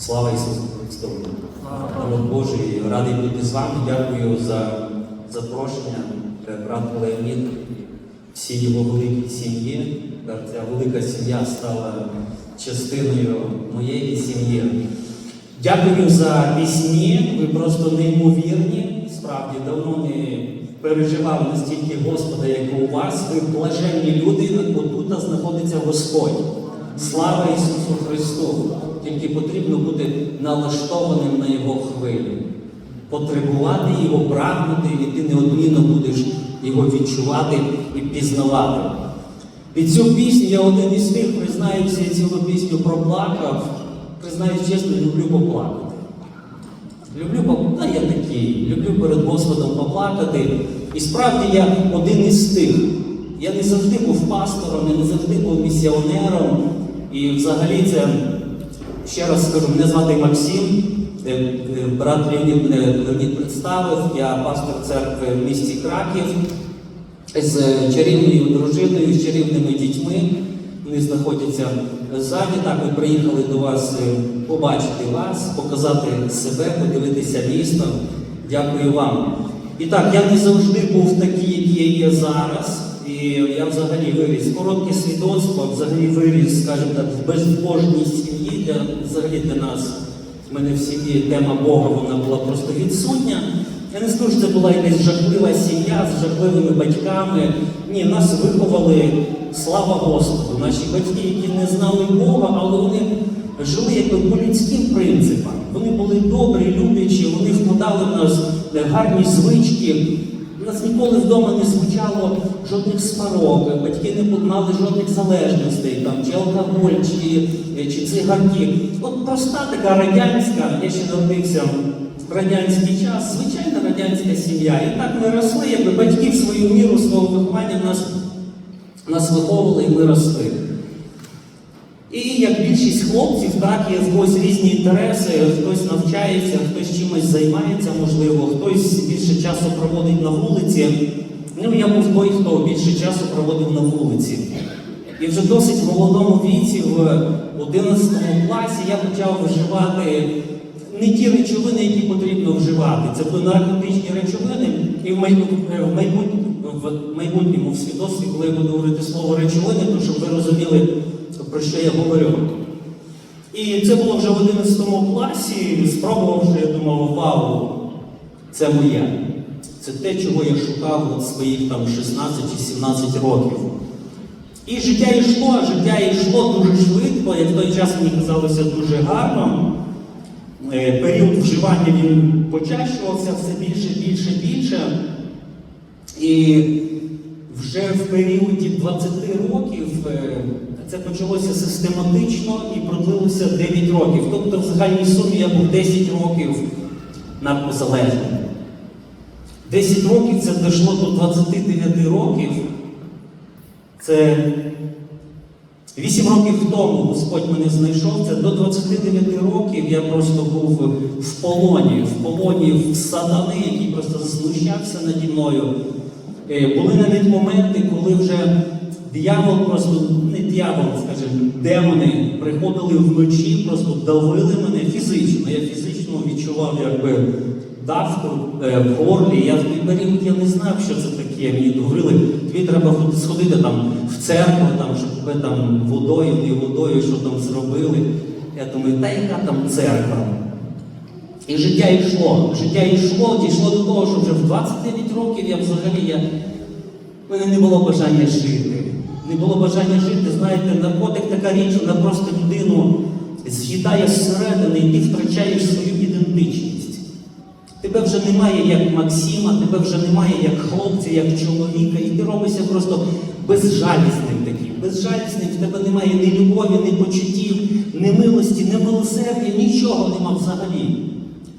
Слава Ісусу Христу! Народ Божий, радий бути з вами. Дякую за запрошення. Е, Брат Леонід, всі його великій сім'ї. Ця велика сім'я стала частиною моєї сім'ї. Дякую за пісні. Ви просто неймовірні. Справді давно не переживав настільки Господа, як у вас. Ви блаженні люди, бо знаходиться Господь. Слава Ісусу Христу! Тільки потрібно бути налаштованим на Його хвилю, потребувати Його, прагнути, і ти неодмінно будеш його відчувати і пізнавати. Під цю пісню я один із тих, признаюся, я цілу пісню проплакав. Признаюсь чесно, люблю поплакати. Люблю поплакати, я такий, люблю перед Господом поплакати. І справді я один із тих. Я не завжди був пастором, я не завжди був місіонером. І взагалі це, ще раз скажу, мене звати Максим, е, е, брат Леонід представив, я пастор церкви в місті Краків з чарівною дружиною, з чарівними дітьми. Вони знаходяться ззаді. Так, ми приїхали до вас е, побачити вас, показати себе, подивитися місто. Дякую вам. І так, я не завжди був такий, який я є зараз. І я взагалі виріс коротке свідоцтво, взагалі виріс, скажімо так, в безбожній Для, взагалі для нас, в мене в сім'ї тема Бога, вона була просто відсутня. Я не скажу, що це була якась жахлива сім'я з жахливими батьками. Ні, нас виховали, слава Господу, наші батьки, які не знали Бога, але вони жили якби по людським принципам. Вони були добрі, люблячі, вони вкладали в нас гарні звички. Нас ніколи вдома не звучало жодних сварок, батьки не мали жодних залежностей, там, чи алкоголь, чи, чи цигарки. От проста така радянська, я ще народився в радянський час, звичайна радянська сім'я. І так ми росли, якби батьки в свою міру свого виховання нас, нас виховували і ми росли. І як більшість хлопців, так, є когось різні інтереси, хтось навчається, хтось чимось займається, можливо, хтось більше часу проводить на вулиці. Ну, я був той, хто більше часу проводив на вулиці. І вже досить в молодому віці, в 11 класі, я почав вживати не ті речовини, які потрібно вживати. Це були наркотичні речовини, і в майбутньому, в майбутньому, в майбутньому в свідоцтві, коли я буду говорити слово речовини, то щоб ви розуміли, про що я говорю. І це було вже в 11 класі, спробувавши, я думав, вау, це моє. Це те, чого я шукав от своїх там 16 чи 17 років. І життя йшло, життя йшло дуже швидко, як в той час мені казалося дуже гарно. Е, Період вживання він почащувався все більше, більше, більше. І вже в періоді 20 років е, це почалося систематично і продлилося 9 років. Тобто в загальній сумі я був 10 років наркозалежним. 10 років це дійшло до 29 років. Це 8 років тому Господь мене знайшов. Це до 29 років я просто був в полоні, в полоні в сатани, який просто знущався наді мною. Е, Були навіть моменти, коли вже диявол просто, не диявол, скажімо, демони приходили вночі, просто давили мене фізично. Я фізично відчував якби давку е, в горлі. Я в той період я не знав, що це таке. Мені говорили, тобі треба сходити там в церкву, там, щоб тебе там водою, не водою, що там зробили. Я думаю, та яка там церква? І життя йшло, життя йшло, дійшло до того, що вже в 29 років я взагалі я, в мене не було бажання жити. Не було бажання жити. Знаєте, наркотик така річ, вона просто людину з'їдає зсередини, і ти втрачаєш свою ідентичність. Тебе вже немає як Максима, тебе вже немає як хлопця, як чоловіка, і ти робишся просто безжалісним таким. Безжалісним, в тебе немає ні любові, ні почуттів, ні милості, ні милосердя, нічого нема взагалі.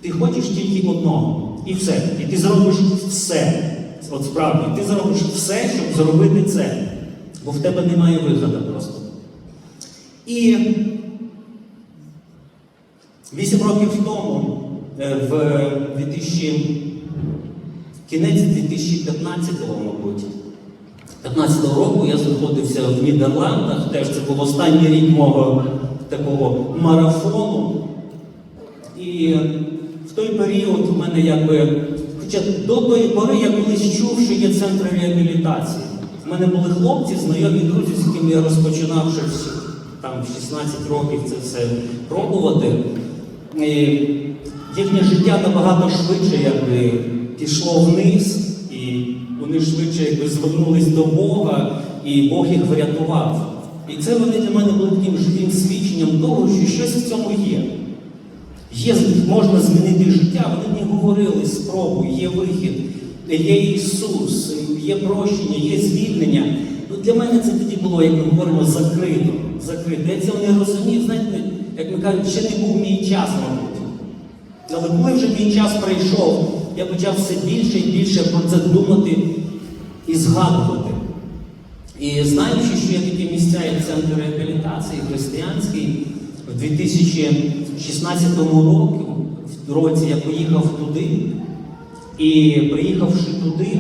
Ти хочеш тільки одного. І все. І ти зробиш все. От справді, ти зробиш все, щоб зробити це. Бо в тебе немає виходу просто. І вісім років тому, е, в 2000, кінець 2015-го, мабуть, 15-го року я знаходився в Нідерландах, теж це був останній рік мого такого марафону. І в той період у мене якби. Хоча до тої пори я колись чув, що є центр реабілітації. У мене були хлопці, знайомі друзі, з якими я розпочинав ще там 16 років це все пробувати. І їхнє життя набагато швидше якби, пішло вниз, і вони швидше якби, звернулись до Бога, і Бог їх врятував. І це вони для мене були таким живим свідченням того, що щось в цьому є. Є, можна змінити життя, вони мені говорили, спробуй, є вихід, є Ісус, є прощення, є звільнення. Ну, для мене це тоді було, як ми говоримо, закрито. закрито. Я цього не розумів, знаєте, як ми кажемо, ще не був мій час, мабуть. Але коли вже мій час прийшов, я почав все більше і більше про це думати і згадувати. І знаючи, що є такі місця, як центр реабілітації християнський, в 2016 році, році я поїхав туди, і приїхавши туди,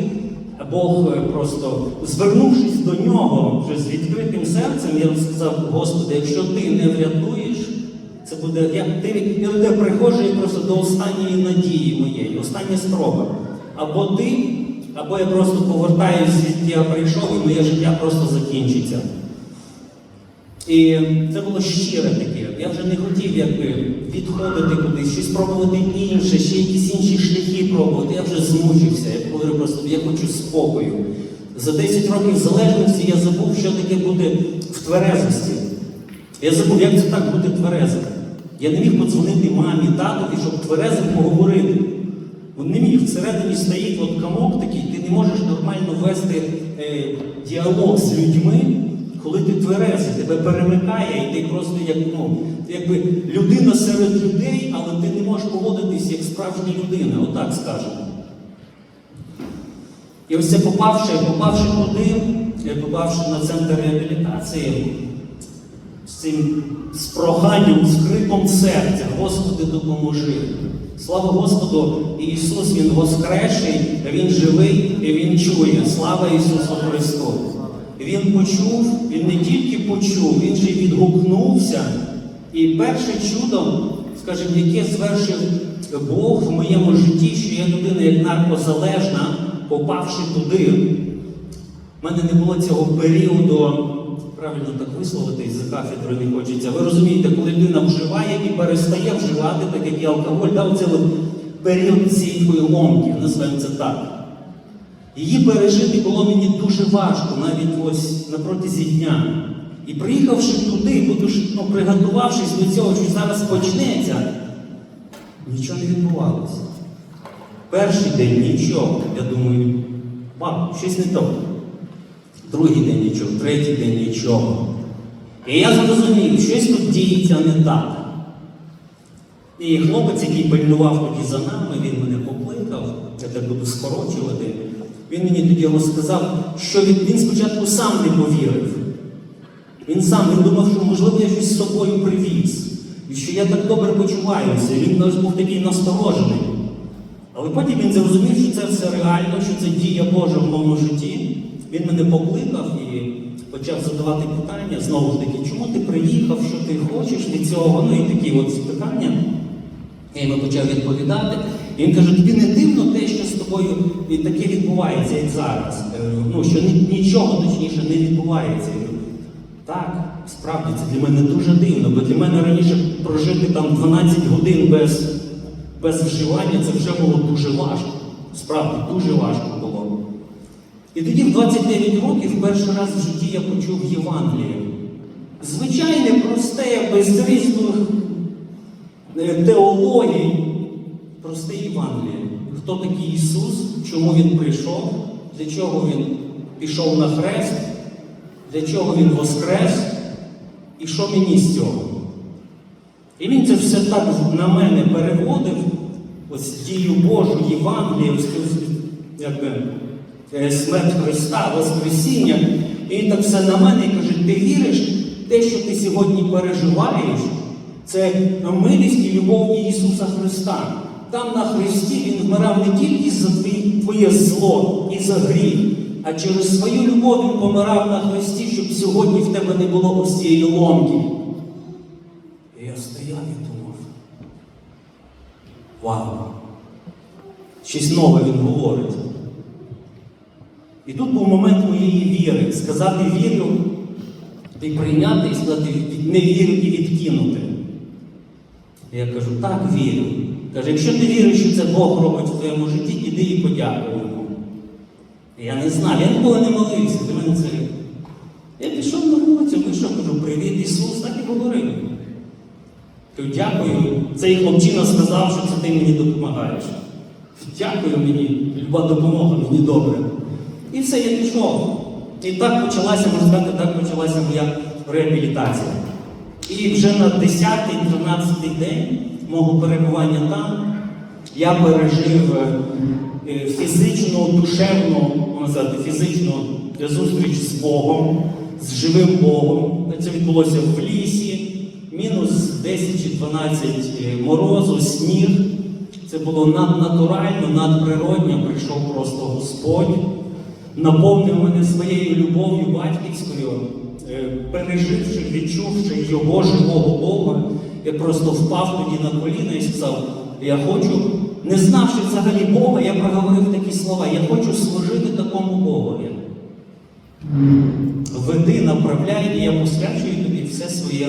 Бог е, просто звернувшись до нього вже з відкритим серцем, я сказав, Господи, якщо ти не врятуєш, це буде як ти я до приходжу і просто до останньої надії моєї, остання спроба. Або ти, або я просто повертаюся, я прийшов, і моє життя просто закінчиться. І це було щире таке. Я вже не хотів якби відходити кудись, щось пробувати інше, ще якісь інші шляхи пробувати. Я вже змучився. Я говорю просто, я хочу спокою. За 10 років залежності я забув, що таке бути в тверезості. Я забув, як це так бути тверезим. Я не міг подзвонити мамі, татові, щоб тверезим поговорити. Він не міг всередині стоїть от комок такий, ти не можеш нормально вести е, діалог з людьми, коли ти тверезий, тебе перемикає, і ти просто як ну, якби людина серед людей, але ти не можеш поводитись як справжня людина, отак скажемо. І ось це попавши, попавши туди, е, попавши на центр реабілітації, з цим з проханням, з криком серця, Господи, допоможи. Слава Господу, Ісус, Він воскресший, Він живий і Він чує. Слава Ісусу Христу! Він почув, Він не тільки почув, Він й відгукнувся. І перше чудо, скажімо, яке звершив Бог в моєму житті, що я людина як наркозалежна, попавши туди. У мене не було цього періоду, правильно так висловитись за кафедрою не хочеться. Ви розумієте, коли людина вживає і перестає вживати, так як і алкоголь, дав от період цієї ломки, називаємо це так. Її пережити було мені дуже важко, навіть ось на протязі дня. І приїхавши туди, будучи, ну, приготувавшись до цього, що зараз почнеться, нічого не відбувалося. Перший день нічого. Я думаю, вау, щось не то. Другий день нічого, третій день нічого. І я зрозумів, щось тут діється не так. І хлопець, який пильнував тоді за нами, він мене покликав, я так буду скорочувати. Він мені тоді розказав, що він, він спочатку сам не повірив. Він сам він думав, що можливо я щось з собою привіз. І що я так добре почуваюся. І Він був такий насторожений. Але потім він зрозумів, що це все реально, що це дія Божа в моєму житті. Він мене покликав і почав задавати питання, знову ж таки, чому ти приїхав, що ти хочеш від цього? Ну і такі от питання. Я йому почав відповідати. І він каже, тобі не дивно те, що з тобою і таке відбувається, як зараз. Е, Ну, що нічого точніше не відбувається. Так, справді це для мене дуже дивно, бо для мене раніше прожити там 12 годин без, без вживання це вже було дуже важко. Справді дуже важко було. І тоді в 29 років перший раз в житті я почув Євангеліє. Звичайне, просте, без різних е, теологій, просте Євангеліє. Хто такий Ісус, чому Він прийшов, для чого Він пішов на хрест, для чого Він воскрес, і що мені з цього? І він це все так на мене переводив, ось дію Божу, Євангелію, якби, е, смерть Христа, Воскресіння. І він так все на мене і каже, ти віриш, те, що ти сьогодні переживаєш, це милість і любов Ісуса Христа. Там на Христі Він вмирав не тільки за твоє зло і за гріх, а через свою любов Він помирав на Христі, щоб сьогодні в тебе не було ось цієї ломки. І я стояв і думав, Вау! Щось нове він говорить. І тут був момент моєї віри. Сказати вірю і прийняти, і сказати не вірю і відкинути. Я кажу, так, вірю. Каже, якщо ти віриш, що це Бог робить в твоєму житті, іди і подякуй йому. Я не знав, я ніколи не молився, для мене це. Я пішов на вулицю, вийшов, кажу, привіт, Ісус, так і говорив. Кажу, дякую. Цей хлопчина сказав, що це ти мені допомагаєш. Дякую мені, люба допомога, мені добре. І все, я пішов. І так почалася, можна сказати, так почалася моя реабілітація. І вже на 10-12 день мого перебування там я пережив е, фізичну, душевну, сказати, фізичну зустріч з Богом, з живим Богом. Це відбулося в лісі, мінус 10 чи 12 е, морозу, сніг. Це було наднатурально, надприродньо. Прийшов просто Господь, наповнив мене своєю любов'ю батьківською, е, переживши, відчувши його живого Бога. Я просто впав тоді на коліна і сказав: я хочу, не знавши взагалі Бога, я проговорив такі слова, я хочу служити такому Богові. Веди, направляй, і я посвячую тобі все своє,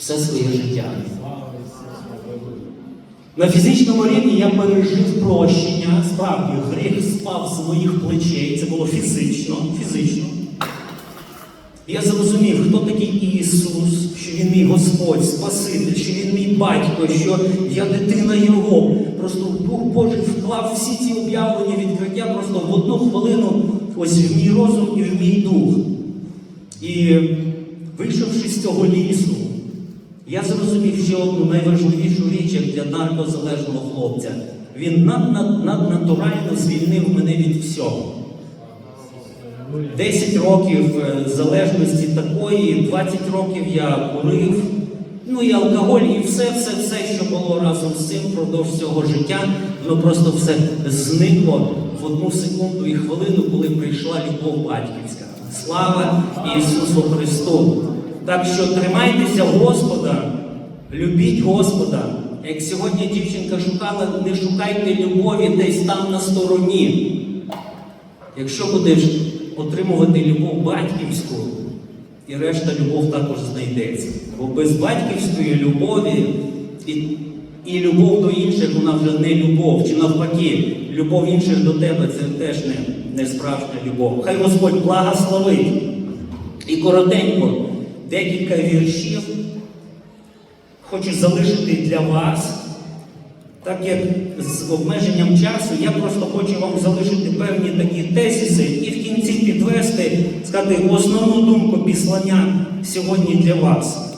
все своє життя. На фізичному рівні я пережив прощення, справді гріх спав з моїх плечей, це було фізично, фізично. Я зрозумів, хто такий Ісус, що Він мій Господь, Спаситель, що Він мій батько, що я дитина Його. Просто Дух Божий вклав всі ці об'явлені відкриття просто в одну хвилину ось в мій розум і в мій дух. І вийшовши з цього лісу, я зрозумів ще одну найважливішу річ як для наркозалежного хлопця. Він над, над, наднатурально звільнив мене від всього. 10 років е, залежності такої, 20 років я курив, ну і алкоголь, і все, все, все, що було разом з цим впродовж всього життя, воно просто все зникло в одну секунду і хвилину, коли прийшла любов батьківська. Слава Ісусу Христу! Так що тримайтеся Господа, любіть Господа. Як сьогодні дівчинка шукала, не шукайте любові десь там на стороні. Якщо будеш отримувати любов батьківську, і решта любов також знайдеться. Бо без батьківської любові і, і любов до інших вона вже не любов, чи навпаки, любов інших до тебе це теж не, не справжня любов. Хай Господь благословить. І коротенько, декілька віршів хочу залишити для вас. Так як з обмеженням часу я просто хочу вам залишити певні такі тезиси і в кінці підвести, сказати основну думку післання сьогодні для вас.